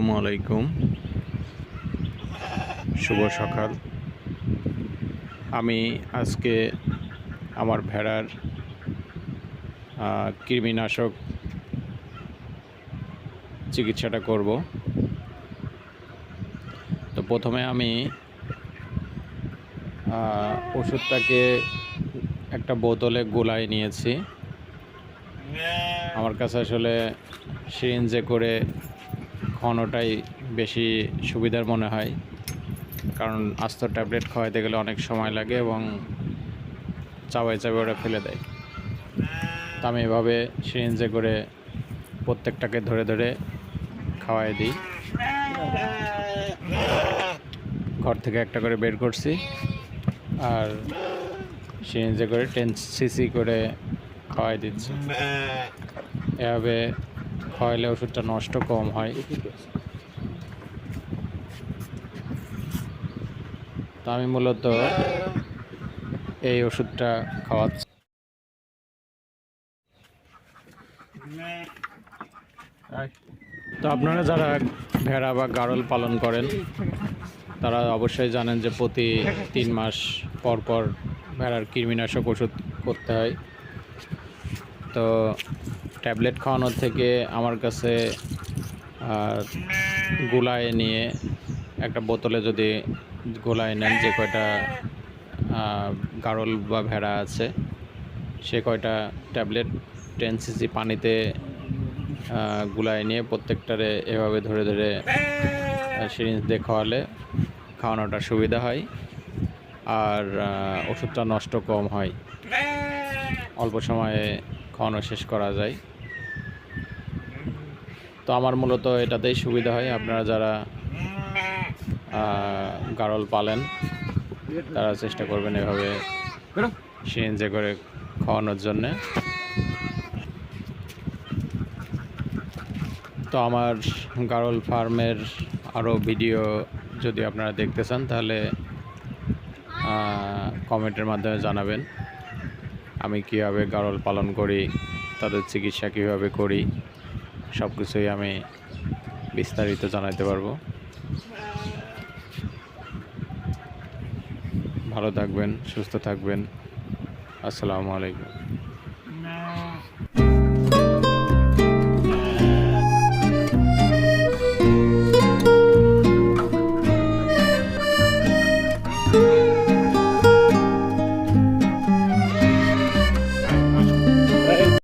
আসসালামু আলাইকুম। শুভ সকাল। আমি আজকে আমার ভেড়ার কৃমিনাশক চিকিৎসাটা করব। তো প্রথমে আমি ওষুধটাকে একটা বোতলে গোলায় নিয়েছি। আমার কাছে আসলে সিরিঞ্জে করে খাওয়ানোটাই বেশি সুবিধার মনে হয়। কারণ আস্ত ট্যাবলেট খাওয়াইতে গেলে অনেক সময় লাগে এবং চাবাই চাবাই ওরা ফেলে দেয়। তো আমি এভাবে সিরিঞ্জে করে প্রত্যেকটাকে ধরে ধরে খাওয়াই দিই। ঘর থেকে একটা করে বের করছি আর সিরিঞ্জে করে টেন সিসি করে খাওয়াই দিচ্ছি। এভাবে খাওয়াইলে ওষুধটা নষ্ট কম হয়। তো আমি মূলত এই ওষুধটা খাওয়াচ্ছি। তো আপনারা যারা ভেড়া বা গাড়ল পালন করেন, তারা অবশ্যই জানেন যে প্রতি তিন মাস পর পর ভেড়ার কৃমিনাশক ওষুধ করতে হয়। তো ট্যাবলেট খাওয়ানোর থেকে আমার কাছে গোলায় নিয়ে একটা বোতলে যদি গোলায় নেন যে কয়টা গাড়ল বা ভেড়া আছে, সে কয়টা ট্যাবলেট টেন সিসি পানিতে গুলায় নিয়ে প্রত্যেকটারে এভাবে ধরে ধরে সিরিঞ্জ দিয়ে খাওয়ালে খাওয়ানোটা সুবিধা হয় আর ওষুধটা নষ্ট কম হয়। অল্প সময়ে খাওয়ানো শেষ করা যায়। তো আমার মূলত এটাতেই সুবিধা হয়। আপনারা যারা গাড়ল পালেন তারা চেষ্টা করবেন এভাবে সিরিঞ্জে করে খাওয়ানোর জন্যে। তো আমার গাড়ল ফার্মের আরও ভিডিও যদি আপনারা দেখতে চান তাহলে কমেন্টের মাধ্যমে জানাবেন। আমি কীভাবে গাড়ল পালন করি, তাদের চিকিৎসা কীভাবে করি সব কিছুই আমি বিস্তারিত জানাতে পারব। ভালো থাকবেন, সুস্থ থাকবেন। আসসালামু আলাইকুম।